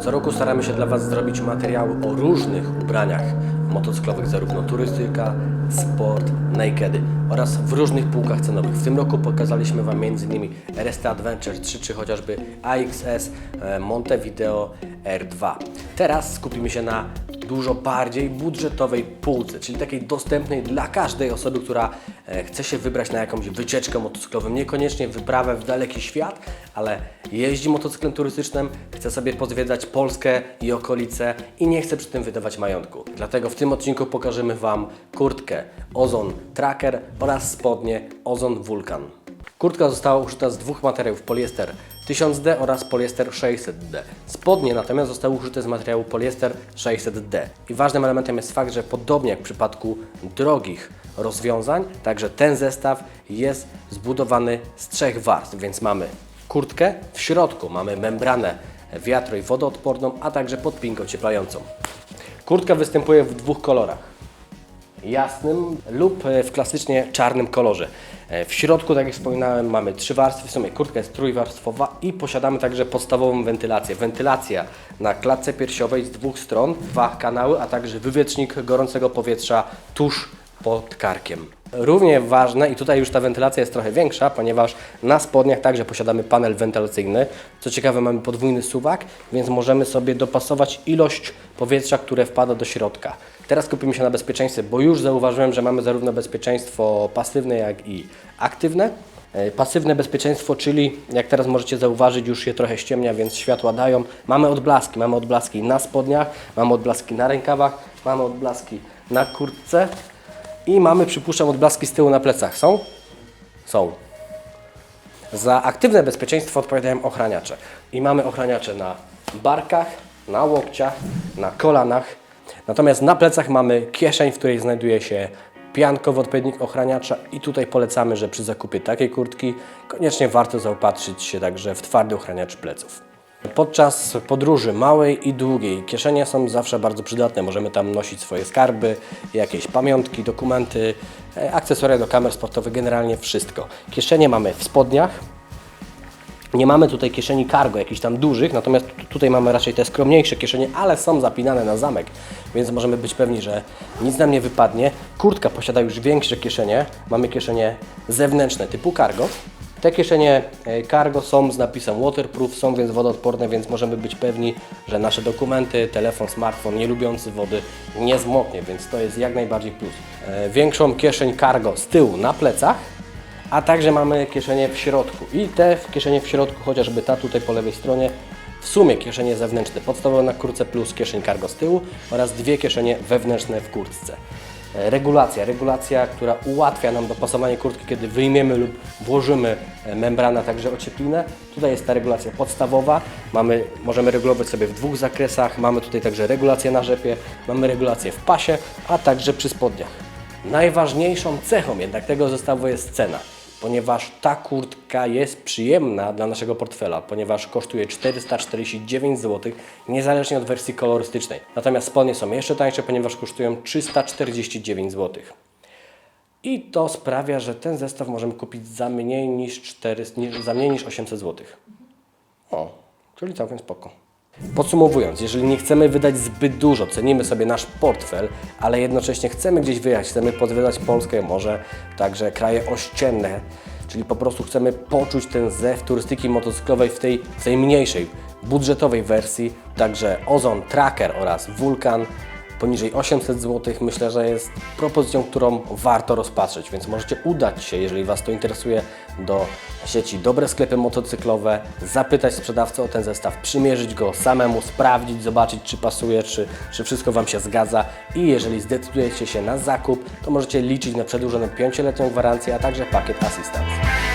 Co roku staramy się dla Was zrobić materiały o różnych ubraniach motocyklowych, zarówno turystyka, sport, nakedy oraz w różnych półkach cenowych. W tym roku pokazaliśmy Wam m.in. RST Adventure 3 czy chociażby AXS e, Montevideo R2. Teraz skupimy się na dużo bardziej budżetowej półce, czyli takiej dostępnej dla każdej osoby, która e, chce się wybrać na jakąś wycieczkę motocyklową, niekoniecznie wyprawę w daleki świat, ale jeździ motocyklem turystycznym, chce sobie pozwiedzać Polskę i okolice i nie chce przy tym wydawać majątku. Dlatego w tym odcinku pokażemy Wam kurtkę Ozon Tracker oraz spodnie Ozon Vulcan. Kurtka została uszyta z dwóch materiałów poliester 1000D oraz poliester 600D. Spodnie natomiast zostały uszyte z materiału poliester 600D. I ważnym elementem jest fakt, że podobnie jak w przypadku drogich rozwiązań, także ten zestaw jest zbudowany z trzech warstw, więc mamy kurtkę, w środku mamy membranę wiatro- i wodoodporną, a także podpinkę ocieplającą. Kurtka występuje w dwóch kolorach jasnym lub e, w klasycznie czarnym kolorze. E, W środku, tak jak wspominałem, mamy trzy warstwy, w sumie kurtka jest trójwarstwowa i posiadamy także podstawową wentylację. Wentylacja na klatce piersiowej z dwóch stron, dwa kanały, a także wywiecznik gorącego powietrza tuż pod karkiem. Równie ważne, i tutaj już ta wentylacja jest trochę większa, ponieważ na spodniach także posiadamy panel wentylacyjny. Co ciekawe, mamy podwójny suwak, więc możemy sobie dopasować ilość powietrza, które wpada do środka. Teraz skupimy się na bezpieczeństwie, bo już zauważyłem, że mamy zarówno bezpieczeństwo pasywne, jak i aktywne. E, Pasywne bezpieczeństwo, czyli jak teraz możecie zauważyć, już się trochę ściemnia, więc światła dają. Mamy odblaski, mamy odblaski na spodniach, mamy odblaski na rękawach, mamy odblaski na kurtce i mamy, przypuszczam, odblaski z tyłu na plecach. Są? Są. Za aktywne bezpieczeństwo odpowiadają ochraniacze. I mamy ochraniacze na barkach, na łokciach, na kolanach. Natomiast na plecach mamy kieszeń, w której znajduje się piankowy odpowiednik ochraniacza i tutaj polecamy, że przy zakupie takiej kurtki koniecznie warto zaopatrzyć się także w twardy ochraniacz pleców. Podczas podróży małej i długiej kieszenie są zawsze bardzo przydatne. Możemy tam nosić swoje skarby, jakieś pamiątki, dokumenty, e, akcesoria do kamer sportowych, generalnie wszystko. Kieszenie mamy w spodniach, nie mamy tutaj kieszeni cargo, jakichś tam dużych, natomiast tu- tutaj mamy raczej te skromniejsze kieszenie, ale są zapinane na zamek, więc możemy być pewni, że nic nam nie wypadnie. Kurtka posiada już większe kieszenie, mamy kieszenie zewnętrzne typu cargo. Te kieszenie e, cargo są z napisem waterproof, są więc wodoodporne, więc możemy być pewni, że nasze dokumenty, telefon, smartfon nie lubiący wody nie zmoknie, więc to jest jak najbardziej plus. E, Większą kieszeń cargo z tyłu na plecach, a także mamy kieszenie w środku. I te kieszenie w środku, chociażby ta tutaj po lewej stronie, w sumie kieszenie zewnętrzne podstawowe na kurce plus kieszeń cargo z tyłu oraz dwie kieszenie wewnętrzne w kurtce. E, Regulacja, regulacja, która ułatwia nam dopasowanie kurtki, kiedy wyjmiemy lub włożymy e, membranę, także ocieplinę. Tutaj jest ta regulacja podstawowa. Mamy, możemy regulować sobie w dwóch zakresach. Mamy tutaj także regulację na rzepie, mamy regulację w pasie, a także przy spodniach. Najważniejszą cechą jednak tego zestawu jest cena, ponieważ ta kurtka jest przyjemna dla naszego portfela, ponieważ kosztuje 449 zł, niezależnie od wersji kolorystycznej. Natomiast spodnie są jeszcze tańsze, ponieważ kosztują 349 zł. I to sprawia, że ten zestaw możemy kupić za mniej niż, 400, nie- za mniej niż 800 zł. O, czyli całkiem spoko. Podsumowując, jeżeli nie chcemy wydać zbyt dużo, cenimy sobie nasz portfel, ale jednocześnie chcemy gdzieś wyjechać, chcemy pozwiedzać Polskę, może także kraje ościenne, czyli po prostu chcemy poczuć ten zew turystyki motocyklowej w tej, w tej mniejszej, budżetowej wersji, także Ozon Tracker oraz Vulcan poniżej 800 zł myślę, że jest propozycją, którą warto rozpatrzeć, więc możecie udać się, jeżeli Was to interesuje, do sieci Dobre Sklepy Motocyklowe, zapytać sprzedawcę o ten zestaw, przymierzyć go samemu, sprawdzić, zobaczyć, czy pasuje, czy, czy wszystko Wam się zgadza i jeżeli zdecydujecie się na zakup, to możecie liczyć na przedłużoną 5-letnią gwarancję, a także pakiet asystancji.